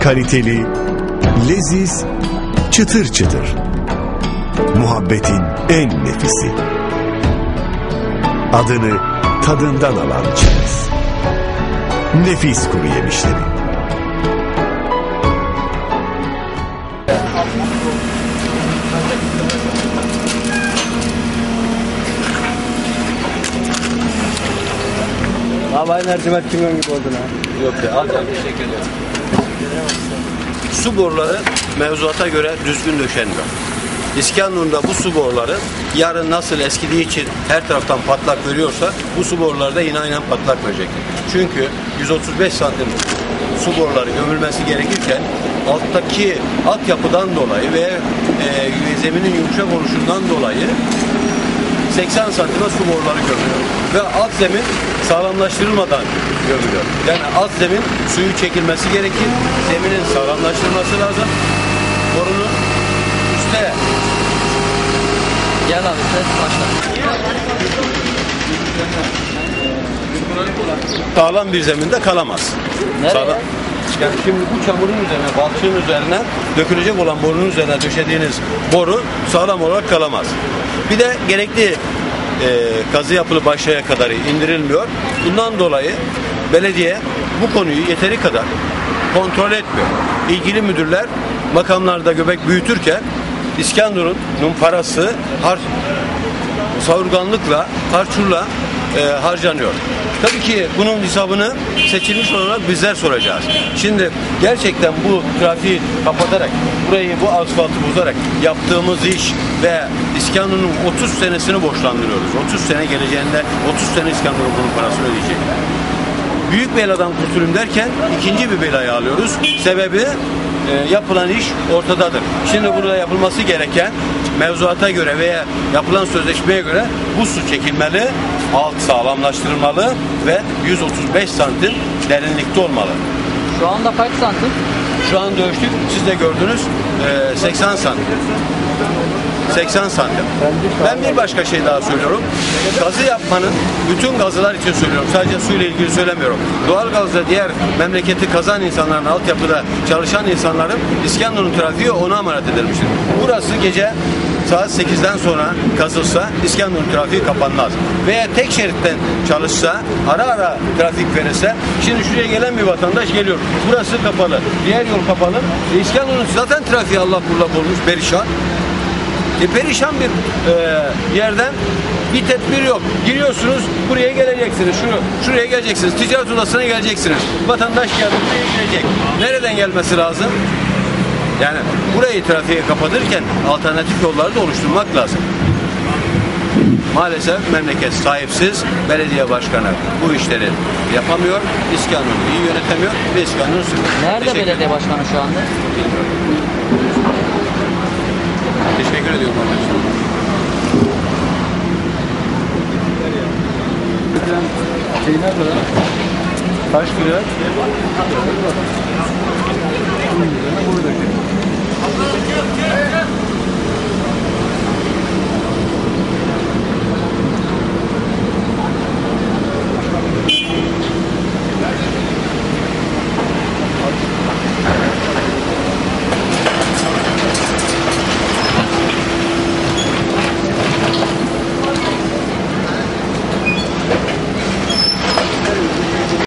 kaliteli, leziz, çıtır çıtır. Muhabbetin en nefisi. Adını tadından alan çerez. Nefis kuru yemişleri. Havai mercimek kimyon gibi oldu lan. Yok ya. Alacağım. Teşekkür ederim. Su boruları mevzuata göre düzgün döşenmiyor. İskenderun'da bu su boruları yarın nasıl eskidiği için her taraftan patlak veriyorsa bu su boruları da yine aynen patlak verecek. Çünkü 135 santim su boruları gömülmesi gerekirken alttaki altyapıdan dolayı ve e, zeminin yumuşak oluşundan dolayı 80 santime su boruları gömülüyor. Ve alt zemin sağlamlaştırılmadan gömülüyor. Yani alt zemin suyu çekilmesi gerekir. Zeminin sağlamlaştırılması lazım. Borunun üstte Gel abi ses başla. sağlam bir zeminde kalamaz. Nereye? Sağlam- Yani şimdi bu çamurun üzerine, balçığın üzerine dökülecek olan borunun üzerine döşediğiniz boru sağlam olarak kalamaz. Bir de gerekli e, kazı yapılı başlaya kadar indirilmiyor. Bundan dolayı belediye bu konuyu yeteri kadar kontrol etmiyor. İlgili müdürler makamlarda göbek büyütürken İskenderun'un parası har savurganlıkla, harçurla e, harcanıyor. Tabii ki bunun hesabını seçilmiş olarak bizler soracağız. Şimdi gerçekten bu trafiği kapatarak, burayı bu asfaltı bozarak yaptığımız iş ve İskenderun'un 30 senesini borçlandırıyoruz. 30 sene geleceğinde 30 sene İskenderun bunun parasını ödeyecek. Büyük beladan kurtulayım derken ikinci bir belayı alıyoruz. Sebebi e, yapılan iş ortadadır. Şimdi burada yapılması gereken mevzuata göre veya yapılan sözleşmeye göre bu su çekilmeli, alt sağlamlaştırılmalı ve 135 santim derinlikte olmalı. Şu anda kaç santim? Şu an ölçtük, siz de gördünüz e, 80 santim. 80 santim. Ben bir başka şey daha söylüyorum. Gazı yapmanın bütün gazılar için söylüyorum. Sadece suyla ilgili söylemiyorum. Doğal gazda diğer memleketi kazan insanların, altyapıda çalışan insanların İskenderun trafiği ona emanet edilmiştir. Burası gece saat 8'den sonra kazılsa İskenderun trafiği kapanmaz. Veya tek şeritten çalışsa, ara ara trafik verirse, şimdi şuraya gelen bir vatandaş geliyor. Burası kapalı, diğer yol kapalı. E, İskenderun zaten trafiği Allah bullak olmuş, perişan. E, perişan bir e, yerden bir tedbir yok. Giriyorsunuz buraya geleceksiniz. Şunu, şuraya geleceksiniz. Ticaret odasına geleceksiniz. Vatandaş geldi buraya girecek. Nereden gelmesi lazım? Yani burayı trafiğe kapatırken alternatif yolları da oluşturmak lazım. Maalesef memleket sahipsiz, belediye başkanı bu işleri yapamıyor, İskenderun'u iyi yönetemiyor ve İskenderun sürüyor. Nerede Teşekkür belediye başkanı şu anda? Teşekkür ediyorum. babacığım. るんだよね、これだけ。